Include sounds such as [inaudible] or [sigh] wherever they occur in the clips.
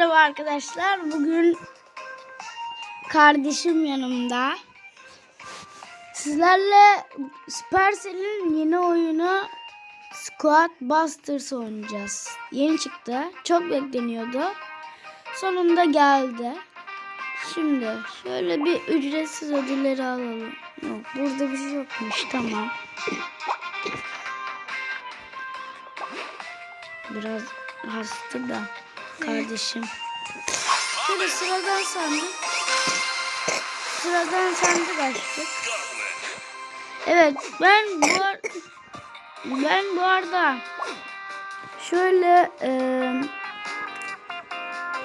merhaba arkadaşlar. Bugün kardeşim yanımda. Sizlerle Supercell'in yeni oyunu Squad Busters oynayacağız. Yeni çıktı. Çok bekleniyordu. Sonunda geldi. Şimdi şöyle bir ücretsiz ödülleri alalım. Yok burada bir şey yokmuş. Tamam. Biraz hasta da kardeşim. Şöyle sıradan sandık. Sıradan sandık açtık. Evet ben bu ar- ben bu arada şöyle e,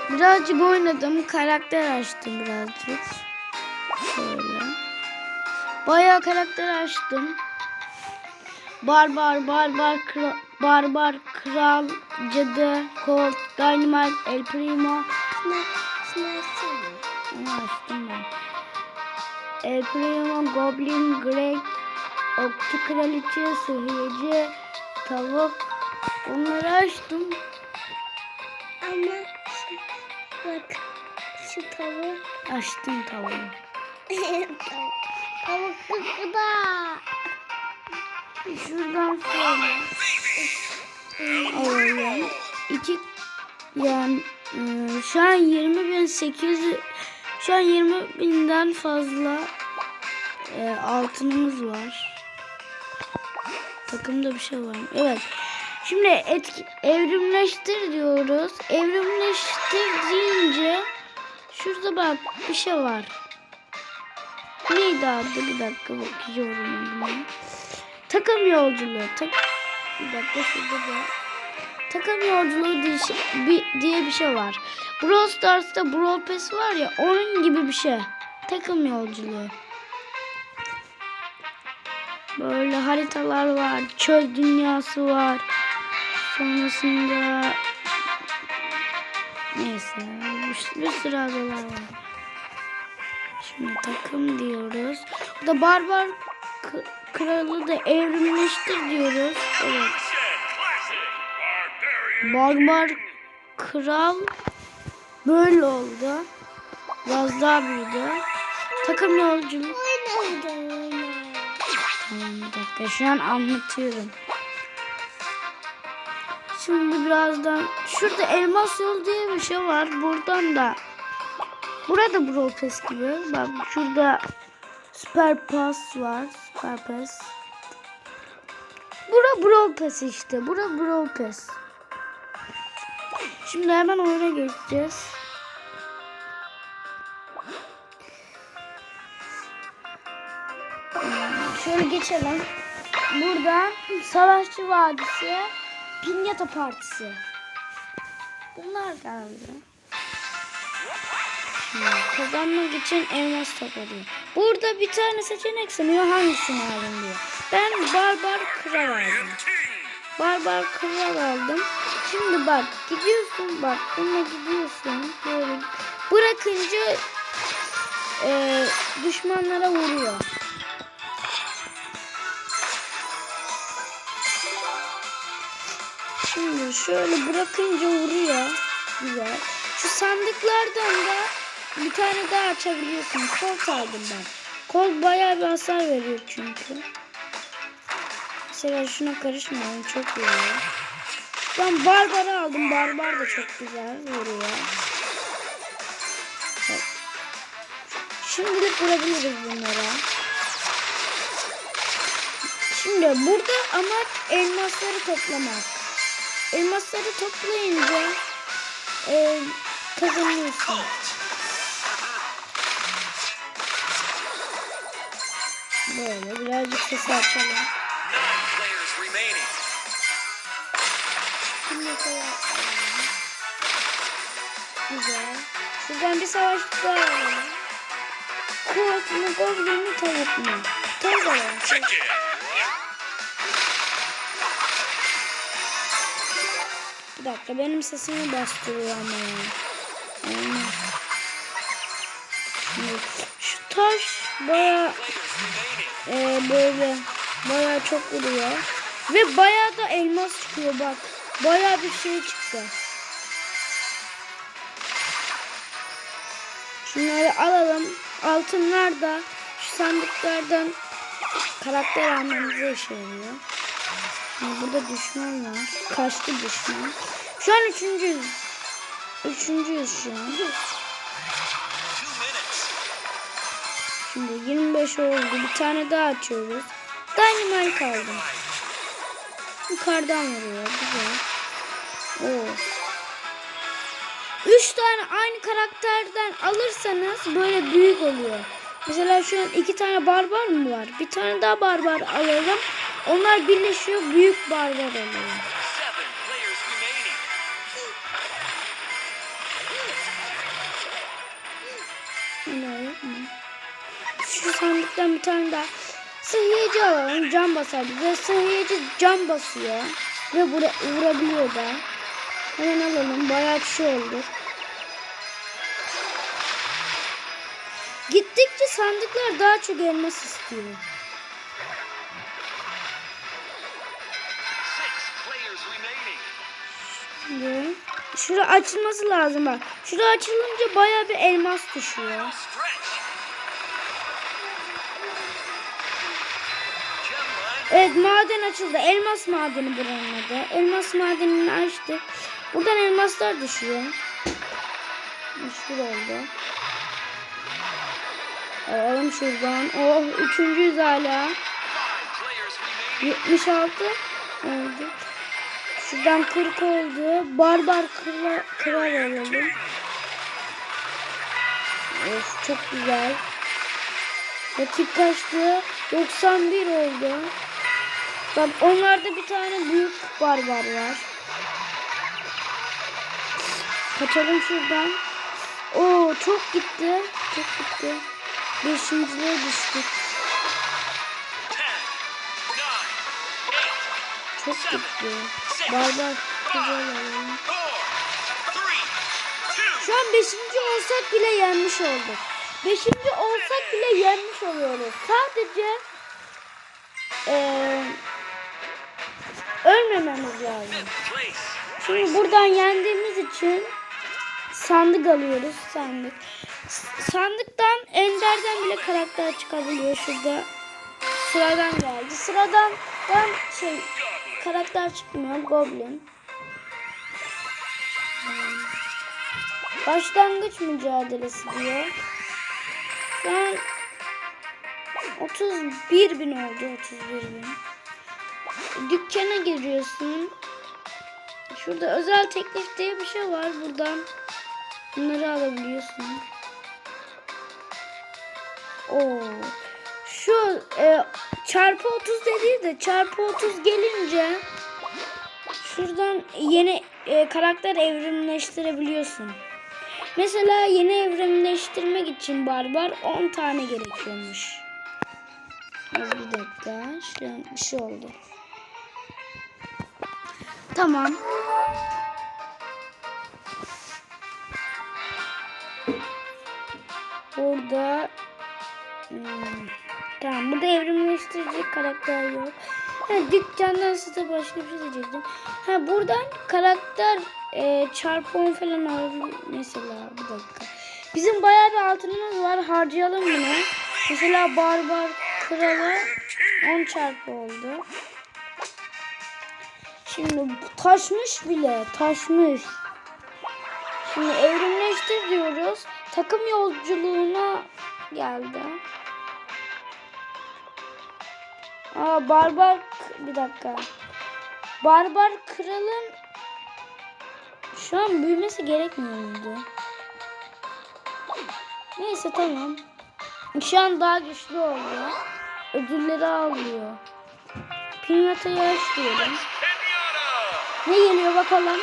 birazcık oynadım. Karakter açtım birazcık. Şöyle. Bayağı karakter açtım. Barbar, barbar, kral, barbar, kral, cadı, Colt, Dynamite, El Primo. Onu açtım ben. El Primo, Goblin, Greg, Okçu Kraliçe, Sıhhiyeci, Tavuk. Onları açtım. Ama şu, bak şu tavuk. Açtım tavuğu. [laughs] tavuk. Kıkıda. Şuradan şöyle. Yani e, şu an 20.800 şu an 20 binden fazla e, altınımız var. Takımda bir şey var mı? Evet. Şimdi etki, evrimleştir diyoruz. Evrimleştir deyince şurada bak bir şey var. Neydi adı? Bir dakika bakıyorum. Takım yolculuğu. Tak bir dakika şurada da. Takım yolculuğu diye, bir, şey var. Brawl Stars'ta Brawl Pass var ya onun gibi bir şey. Takım yolculuğu. Böyle haritalar var. Çöl dünyası var. Sonrasında neyse bir, sürü adalar var. Şimdi takım diyoruz. Burada barbar k- kralı da evrimleştir diyoruz. Evet. Barbar kral böyle oldu. Biraz daha büyüdü. Takım oyna. Tamam bir dakika şu an anlatıyorum. Şimdi birazdan şurada elmas yol diye bir şey var. Buradan da burada Brawl Pass gibi. Bak şurada Super Pass var. Super Pass. Bura Brawl Pass işte. Bura Brawl Pass. Şimdi hemen oyuna geçeceğiz. Şöyle geçelim. Burada Savaşçı Vadisi, Pinyata Partisi. Bunlar geldi. Şimdi kazanmak için elmas toplanıyor. Burada bir tane seçenek sunuyor hangisini alın diyor. Ben Barbar Kral aldım. Barbar Kral aldım. Şimdi bak gidiyorsun bak bununla gidiyorsun. Böyle bırakınca e, düşmanlara vuruyor. Şimdi şöyle bırakınca vuruyor. Güzel. Şu sandıklardan da bir tane daha açabiliyorsun. Kol aldım ben. Kol bayağı bir hasar veriyor çünkü. Mesela şuna karışmayalım. Çok vuruyor. Ben Barbar'ı aldım. Barbar da çok güzel vuruyor. Bak. Şimdilik vurabiliriz bunlara. Şimdi burada amaç elmasları toplamak. Elmasları toplayınca e, kazanıyorsun. Böyle birazcık sesi açalım. Şuradan bir savaş daha alalım. Kurt mu, goblin mi, tavuk mu? Tavuk alalım. İn. Bir dakika benim sesimi bastırıyor ama ya. Şu taş baya e, böyle baya çok vuruyor. Ve baya da elmas çıkıyor bak. Baya bir şey çıktı. Şunları alalım. Altınlar da şu sandıklardan karakter almamıza işe yarıyor. Burada düşman var. Kaçtı düşman. Şu an üçüncüyüz. Üçüncüyüz şu an. Şimdi 25 oldu. Bir tane daha açıyoruz. Dynamite aldım. Yukarıdan vuruyor. Güzel. Oo. Üç tane aynı karakterden alırsanız böyle büyük oluyor. Mesela şu an iki tane barbar mı var? Bir tane daha barbar alalım. Onlar birleşiyor büyük barbar oluyor. Şu sandıktan bir tane daha sıhhiyeci alalım. Can basar bize. Sıhhiyeci can basıyor. Ve vura, vurabiliyor da. Hemen alalım. Bayağı bir şey oldu. Sandıklar daha çok elmas istiyor. Şimdi şura açılması lazım bak. Şura açılınca bayağı bir elmas düşüyor. Evet maden açıldı. Elmas madeni buranın adı. Elmas madenini açtık. Buradan elmaslar düşüyor. Meşhur oldu. Alalım şuradan. Oh üçüncüyüz hala. Five players remaining. 76 oldu. Şuradan 40 oldu. Barbar kral, kral alalım. Of çok güzel. Rakip kaçtı? 91 oldu. Bak onlarda bir tane büyük barbar var. Kaçalım şuradan. Oo çok gitti. Çok gitti. Beşinciliğe düştük. Çok gitti. Barbar güzel alalım. Şu an beşinci olsak bile yenmiş olduk. Beşinci olsak bile yenmiş oluyoruz. Sadece eee ölmememiz lazım. Şimdi buradan yendiğimiz için sandık alıyoruz. Sandık. Sandıktan Ender'den bile karakter çıkabiliyor. Şurada sıradan geldi. Sıradan ben şey karakter çıkmıyor. Goblin. Başlangıç mücadelesi diyor. An 31 bin oldu. 31 bin. Dükkana giriyorsun. Şurada özel teklif diye bir şey var. Buradan bunları alabiliyorsun. Oo. Şu e, çarpı 30 dediği de çarpı 30 gelince şuradan yeni e, karakter evrimleştirebiliyorsun. Mesela yeni evrimleştirmek için barbar 10 tane gerekiyormuş. Az bir dakika. Şu an bir şey oldu. Tamam. Burada hmm, tamam burada evrimleştirecek karakter yok. Ha, dükkandan size başka bir şey diyecektim. Ha buradan karakter e, çarpı 10 falan alabilir. Mesela bir dakika. Bizim bayağı bir altınımız var. Harcayalım bunu. Mesela barbar kralı 10 çarpı oldu. Şimdi taşmış bile. Taşmış. Şimdi evrimleştir diyoruz. Takım yolculuğuna geldi. Aa barbar bir dakika. Barbar kralın şu an büyümesi gerekmiyor muydu? Neyse tamam. Şu an daha güçlü oldu. Ödülleri alıyor. Pinyatayı aç diyorum. Pinata. Ne geliyor bakalım.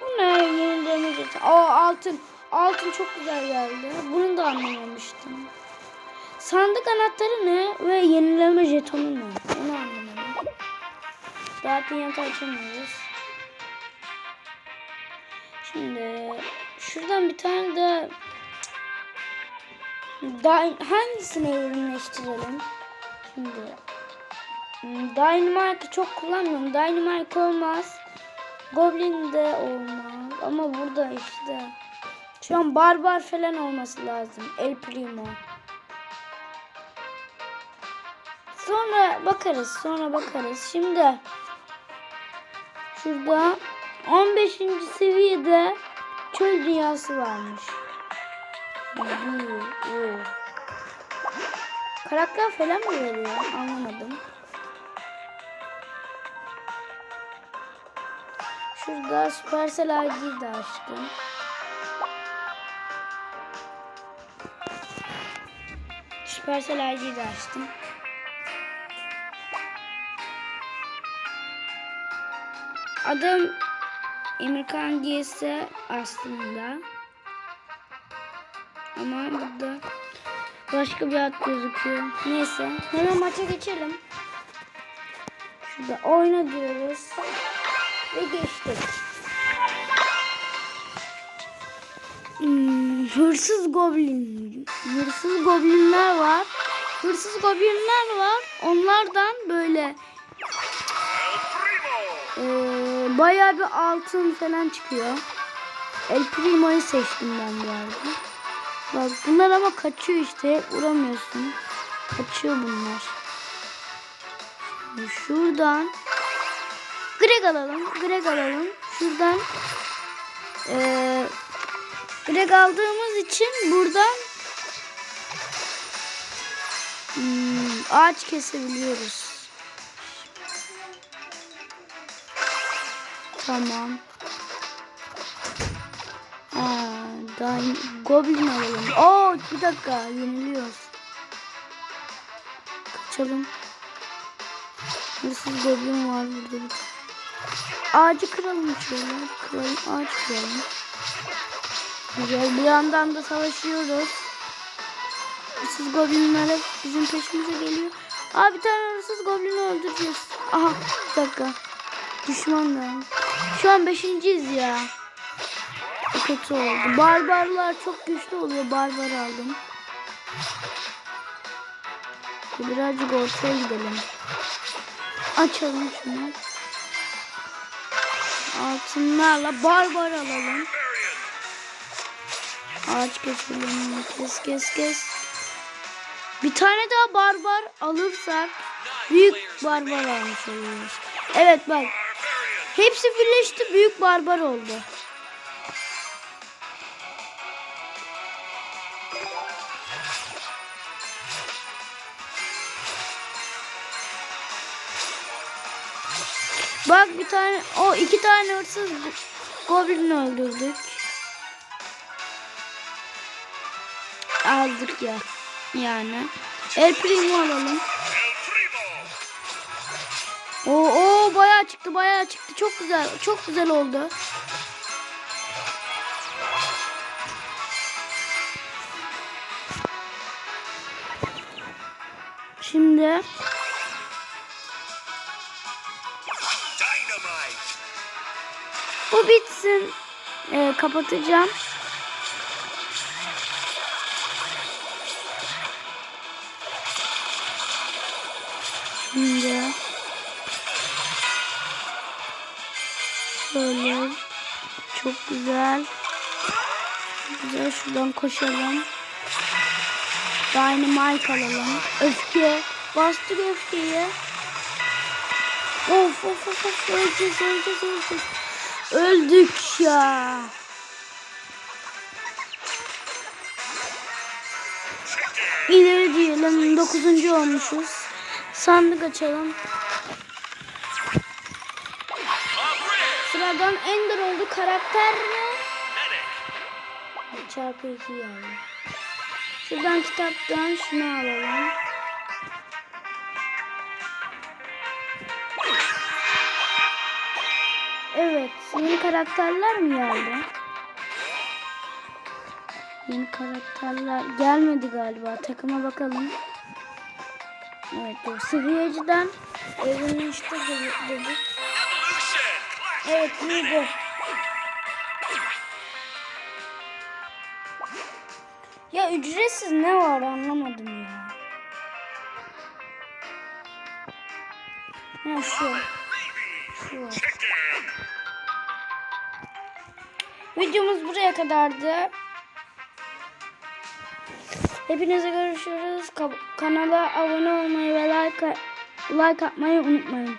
Bu ne? Yenileme jetonu. Aa altın. Altın çok güzel geldi. Bunu da anlamamıştım. Sandık anahtarı ne ve yenileme jetonu ne? Onu anlamadım. Daha pinyata açamıyoruz. Şimdi şuradan bir tane de daha hangisini evrimleştirelim? Şimdi Hmm, Dynamite çok kullanmıyorum. Dynamite olmaz. Goblin de olmaz. Ama burada işte Şu an barbar falan olması lazım. El Primo. Sonra bakarız. Sonra bakarız. Şimdi şurada 15. seviyede çöl dünyası varmış. Karakter falan mı veriyor? Anlamadım. Şurada Supercell ID'yi de Supercell ID'yi de açtım. Adım Emirkan Giyse aslında. Ama burada başka bir ad gözüküyor. Neyse hemen maça geçelim. Şurada oyna diyoruz. Ve geçtik. Hmm, hırsız goblin. Hırsız goblinler var. Hırsız goblinler var. Onlardan böyle eee bayağı bir altın falan çıkıyor. El Primo'yu seçtim ben bir yerde. Bak bunlar ama kaçıyor işte. Vuramıyorsun. Kaçıyor bunlar. Şuradan Greg alalım. Greg alalım. Şuradan eee Greg aldığımız için buradan hmm, ağaç kesebiliyoruz. Tamam. Aa, daha goblin alalım. Oo bir dakika yeniliyoruz. Kaçalım. Hırsız goblin var burada. Ağacı kıralım şöyle. Kıralım ağaç kıralım. Güzel bir yandan da savaşıyoruz. Hırsız goblinler bizim peşimize geliyor. Aa bir tane hırsız goblini öldüreceğiz. Aha bir dakika. Düşman. Şu an beşinciyiz ya. Kötü oldu. Barbarlar çok güçlü oluyor. Barbar aldım. Birazcık ortaya gidelim. Açalım şunu. Altınlarla barbar alalım. Ağaç keselim. Kes kes kes. Bir tane daha barbar alırsak büyük barbar almış oluyoruz. Evet bak. Hepsi birleşti büyük barbar oldu. Bak bir tane o iki tane hırsız go- goblin öldürdük. Aldık ya yani. El Primo alalım. Oo, oo bayağı çıktı bayağı çıktı. Çok güzel. Çok güzel oldu. Şimdi bu bitsin. Ee, kapatacağım. Güzel şuradan koşalım. Dynamite alalım. Öfke. Bastık öfkeyi. Of of of of öleceğiz öleceğiz öleceğiz. Öldük ya. İleri diyelim. Dokuzuncu olmuşuz. Sandık açalım. Sıradan Ender oldu. Karakter ne? Çarpı iki geldi. Şuradan kitaptan şunu alalım. Evet. Yeni karakterler mi geldi? Yeni karakterler gelmedi galiba. Takıma bakalım. Evet. Dur. Seviyeciden evrimleşti dedik. Evet bu bu. Ya ücretsiz ne var anlamadım ya. Ha şu. Şu. Videomuz buraya kadardı. Hepinize görüşürüz. Ka- kanala abone olmayı ve like like atmayı unutmayın.